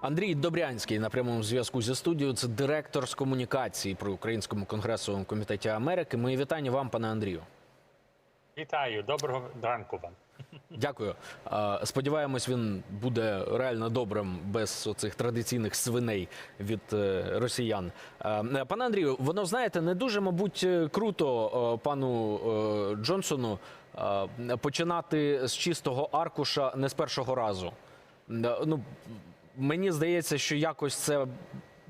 Андрій Добрянський на прямому зв'язку зі студією. Це директор з комунікації при Українському конгресовому комітеті Америки. Мої вітання вам, пане Андрію. Вітаю, доброго ранку вам. Дякую. Сподіваємось, він буде реально добрим без оцих традиційних свиней від е, росіян. Е, Пане Андрію, воно знаєте, не дуже, мабуть, е, круто пану Джонсону починати з чистого аркуша не з першого разу. Ну, мені здається, що якось це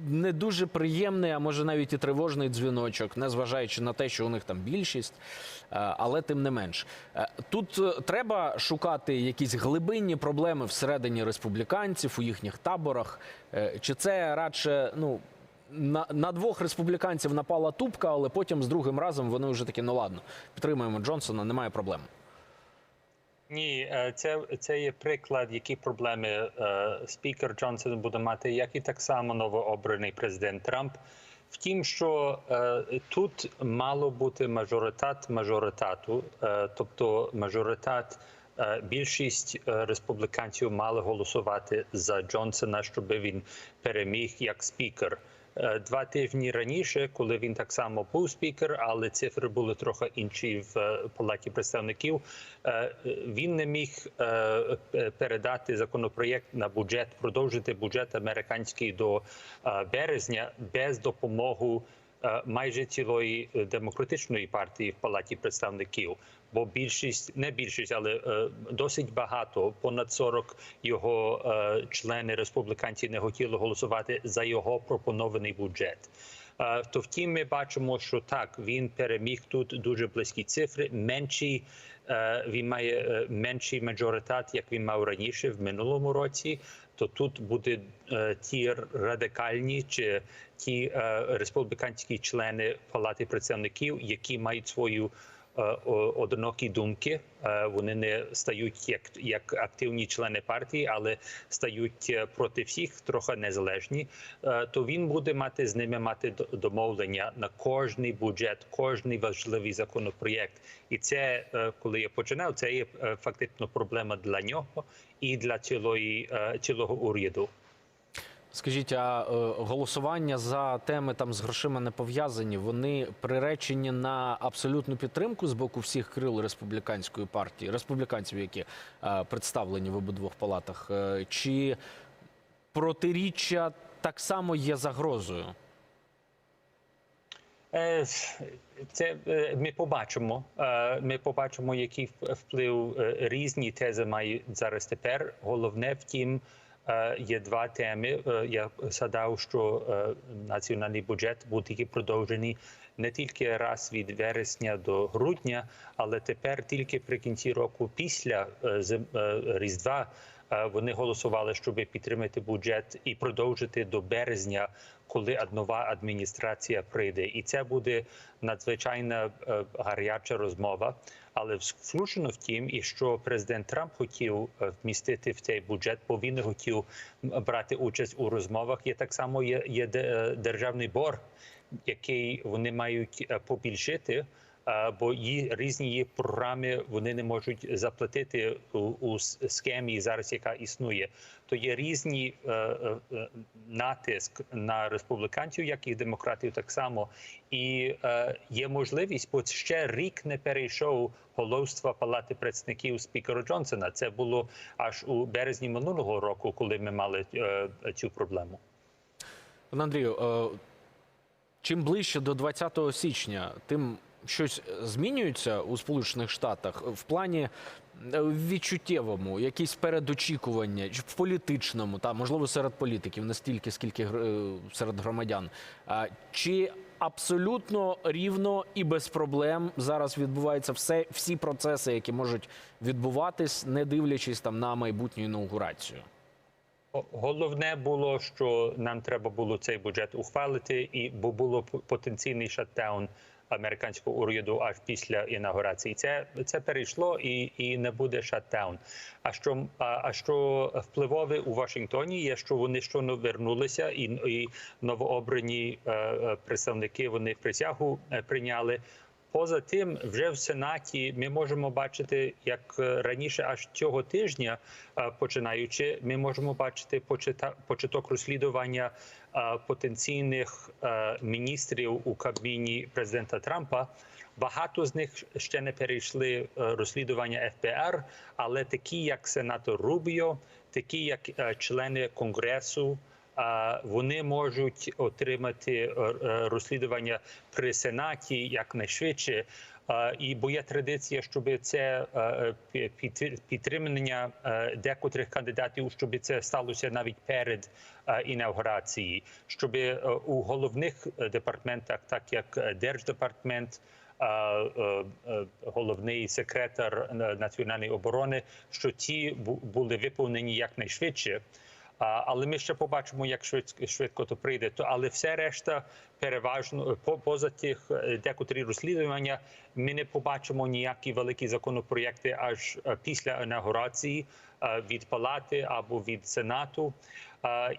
не дуже приємний, а може навіть і тривожний дзвіночок, незважаючи на те, що у них там більшість, е, але тим не менш. Е, Тут е, треба шукати якісь глибинні проблеми всередині республіканців у їхніх таборах. Чи це радше ну. На, на двох республіканців напала тупка, але потім з другим разом вони вже такі, ну ладно, підтримуємо Джонсона, немає проблем. Ні, е, це, це є приклад, які проблеми е, спікер Джонсон буде мати, як і так само новообраний президент Трамп. Втім, що е, тут мало бути мажоритат мажоритату, е, тобто мажоритат. е, Більшість е, республіканців мали голосувати за Джонсона, щоб він переміг як спікер. Е, Два тижні раніше, коли він так само був спікер, але цифри були трохи інші в е, палаті представників. е, Він не міг передати законопроєкт на бюджет, продовжити бюджет американський до березня без допомоги майже цілої е, демократичної партії в палаті представників. Бо більшість, не більшість, але е, досить багато, понад 40 його е, члени республіканці не хотіли голосувати за його пропонований бюджет. Е, То втім, ми бачимо, що так він переміг тут дуже близькі цифри. Менші е, він має е, менший мажоритат, як він мав раніше в минулому році. То тут буде е, ті радикальні чи ті е, республіканські члени палати представників, які мають свою одинокі думки. Е, Вони не стають як, як активні члени партії, але стають е, проти всіх, трохи незалежні. Е, То він буде мати з ними мати домовлення на кожний бюджет, кожний важливий законопроєкт. І це, е, коли я починав, це є е, фактично проблема для нього і для цілої е, цілого уряду. Скажіть, а е, голосування за теми там з грошима не пов'язані? Вони приречені на абсолютну підтримку з боку всіх крил республіканської партії, республіканців, які е, представлені в обидвох палатах, Е, чи протиріччя так само є загрозою? Це ми побачимо. Ми побачимо, який вплив різні тези мають зараз тепер. Головне, втім, є два теми. Е, Я згадав, що е, національний бюджет буде тільки продовжений не тільки раз від вересня до грудня, але тепер тільки при кінці року після е, е, Різдва. Е, Вони голосували, щоб підтримати бюджет і продовжити до березня, коли нова адміністрація прийде. І це буде надзвичайно е, гаряча розмова. Але включено в тім, і що президент Трамп хотів е, вмістити в цей бюджет, бо він хотів брати участь у розмовах. Є так само є, є е, державний борг, який вони мають побільшити. Бо є різні є програми, вони не можуть заплатити у, у схемі зараз, яка існує. То є різні е, е, е, натиск на республіканців, як і демократів, так само. І е, є можливість, бо ще рік не перейшов головства Палати представників спікера Джонсона. Це було аж у березні минулого року, коли ми мали е, цю проблему. Пане Андрію, е, чим ближче до 20 січня, тим щось змінюється у Сполучених Штатах в плані е, відчуттєвому, якісь передочікування, в політичному, та можливо серед політиків, не стільки, скільки е, серед громадян. Чи абсолютно рівно і без проблем зараз відбуваються все, всі процеси, які можуть відбуватись, не дивлячись там на майбутню інаугурацію? Головне було, що нам треба було цей бюджет ухвалити, і бо було потенційний шатдаун американського уряду аж після інаугурації. Це це перейшло і, і не буде шатдаун. А що а, що впливове у Вашингтоні є, що вони щойно вернулися, і, і новообрані е, е, представники вони присягу е, прийняли. Поза тим, вже в Сенаті ми можемо бачити, як е, раніше, аж цього тижня, е, починаючи, ми можемо бачити початок розслідування е, потенційних міністрів у кабіні президента Трампа. Багато з них ще не перейшли розслідування ФБР, але такі, як сенатор Рубіо, такі як члени конгресу. А, Вони можуть отримати е, е, розслідування при сенаті якнайшвидше. І бо є традиція, щоб це е, підтримання декотрих кандидатів, щоб це сталося навіть перед інаугурацією, щоб у головних департаментах, так як держдепартамент. е, Головний секретар національної оборони, що ті бу- були виповнені якнайшвидше. Але ми ще побачимо, як швидко, швидко то прийде. То але все решта переважно по- поза тих е, декотрі розслідування. Ми не побачимо ніякі великі законопроєкти аж е, після інаугурації е, від палати або від сенату.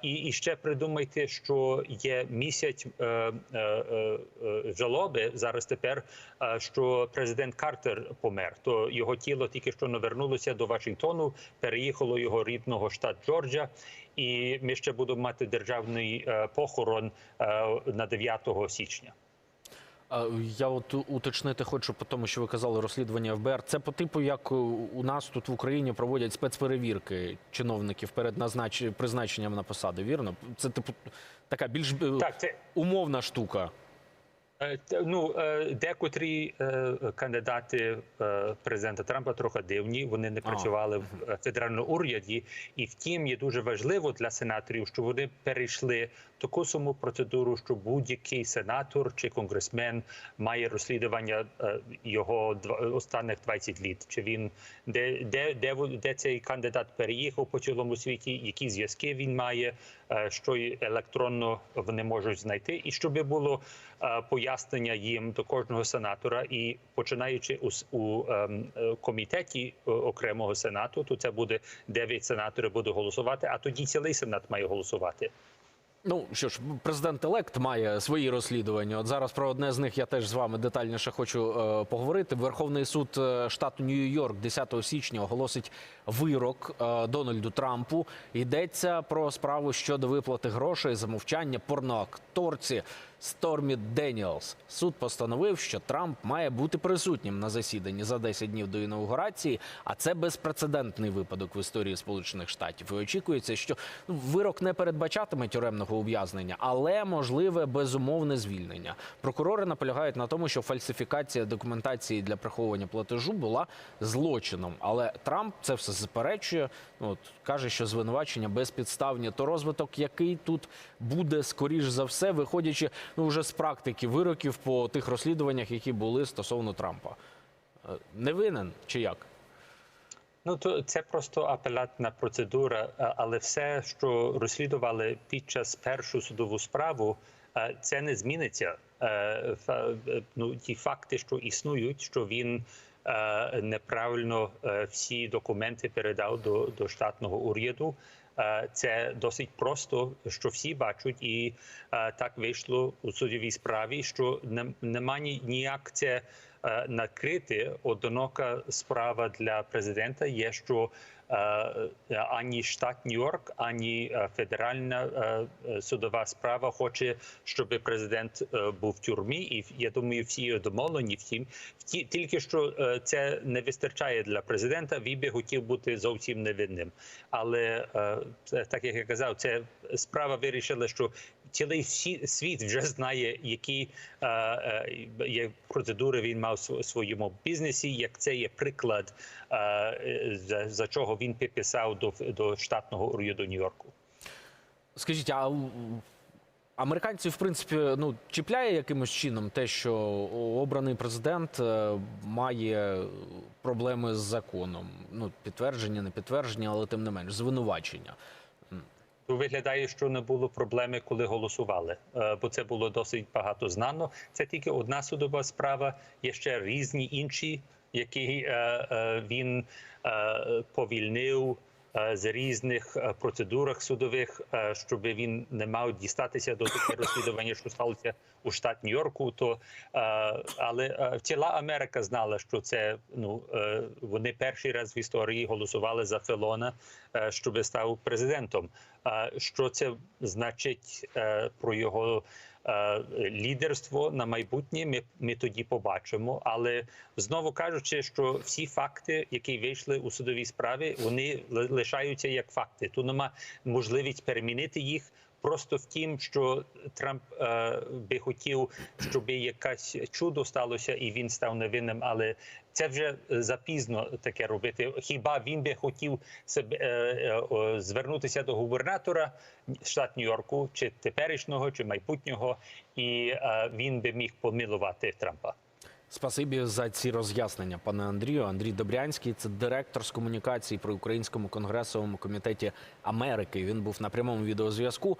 І, і ще придумайте, що є місяць е, е, е, жалоби зараз тепер, що президент Картер помер. То його тіло тільки що навернулося до Вашингтону, переїхало його рідного штат Джорджа, і ми ще будемо мати державний похорон на 9 січня. Я от уточнити хочу по тому, що ви казали, розслідування ФБР. Це по типу, як у- у нас тут в Україні проводять спецперевірки чиновників перед назнач... призначенням на посади. Вірно? Це типу така більш е, Так, це умовна штука. Е, Ну, е, декотрі е, кандидати президента Трампа трохи дивні. Вони не працювали в федеральному уряді, і втім є дуже важливо для сенаторів, що вони перейшли таку саму процедуру, що будь-який сенатор чи конгресмен має розслідування його останніх 20 літ. Чи він де, де, де, де цей кандидат переїхав по цілому світі, які зв'язки він має, що й електронно вони можуть знайти, і щоб було е, пояснення їм до кожного сенатора, і починаючи у, у ем, е, комітеті е, окремого сенату, то це буде 9 сенаторів буде голосувати, а тоді цілий сенат має голосувати. Ну що ж, президент елект має свої розслідування. От зараз про одне з них я теж з вами детальніше хочу е, поговорити. Верховний суд е, штату Нью-Йорк 10 січня оголосить вирок е, Дональду Трампу. Йдеться про справу щодо виплати грошей за мовчання порноакторці Стормі Деніелс. Суд постановив, що Трамп має бути присутнім на засіданні за 10 днів до інаугурації, а це безпрецедентний випадок в історії Сполучених Штатів. І очікується, що ну, вирок не передбачатиме тюремного ув'язнення, але можливе безумовне звільнення. Прокурори наполягають на тому, що фальсифікація документації для приховування платежу була злочином. Але Трамп це все заперечує. Ну, От каже, що звинувачення безпідставні. То розвиток, який тут буде скоріш за все, виходячи ну вже з практики вироків по тих розслідуваннях, які були стосовно Трампа. Е, Не винен чи як? Ну то це просто апелятна процедура, але все, що розслідували під час першу судову справу, е, це не зміниться. Е, е, Ну ті факти, що існують, що він е, неправильно е, всі документи передав до, до штатного уряду. е, Це досить просто, що всі бачать, і е, так вийшло у судовій справі, що не- нема ніяк це е, накрити. Одинока справа для президента є, що е, ані штат Нью-Йорк, ані е, федеральна е, е, судова справа хоче, щоб президент е, був в тюрмі, і я думаю, всі домовлені втім. Вті- Тільки що е, це не вистачає для президента. Він би хотів бути зовсім невинним. Але е, так як я казав, це справа вирішила, що цілий всі- світ вже знає, які е, е, процедури він мав в своєму бізнесі. Як це є приклад, е, за, за чого він підписав до, до штатного уряду Нью-Йорку. Скажіть, а у- американців, в принципі, ну чіпляє якимось чином те, що обраний президент е, має проблеми з законом? Ну, підтвердження, не підтвердження, але тим не менш, звинувачення. То виглядає, що не було проблеми, коли голосували, е, бо це було досить багато знано. Це тільки одна судова справа. Є ще різні інші, які е, е, він повільнив. Е, з різних е, процедурах судових, е, щоб він не мав дістатися до таке розслідування, що сталося у штат Нью-Йорку. То але ціла Америка знала, що це ну вони перший раз в історії голосували за Фелона, щоб став президентом. Що це значить про його лідерство на майбутнє? Ми, ми тоді побачимо. Але знову кажучи, що всі факти, які вийшли у судовій справі, вони лишаються як факти. Тут нема можливість перемінити їх. Просто в тім, що Трамп е, би хотів, щоб якесь чудо сталося, і він став невинним, але це вже запізно таке робити. Хіба він би хотів себе е, е, звернутися до губернатора штат Нью-Йорку, чи теперішнього, чи майбутнього, і е, він би міг помилувати Трампа. Спасибі за ці роз'яснення, пане Андрію. Андрій Добрянський, це директор з комунікації при Українському конгресовому комітеті Америки. Він був на прямому відеозв'язку.